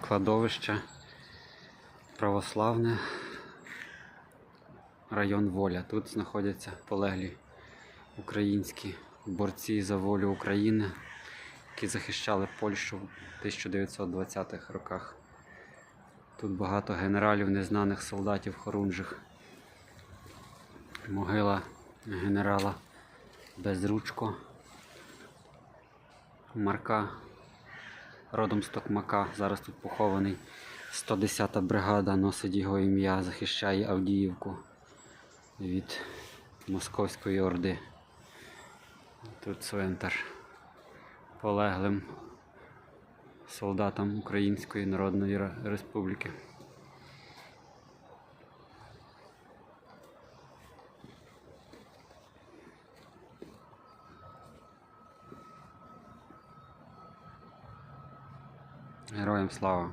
Кладовище православне, район Воля. Тут знаходяться полеглі українські борці за волю України, які захищали Польщу в 1920-х роках. Тут багато генералів, незнаних солдатів хорунжих. Могила генерала Безручко. Марка родом з Токмака. Зараз тут похований 110-та бригада, носить його ім'я, захищає Авдіївку від Московської Орди. Тут цвинтар полеглим солдатам Української Народної Республіки. Героям слава!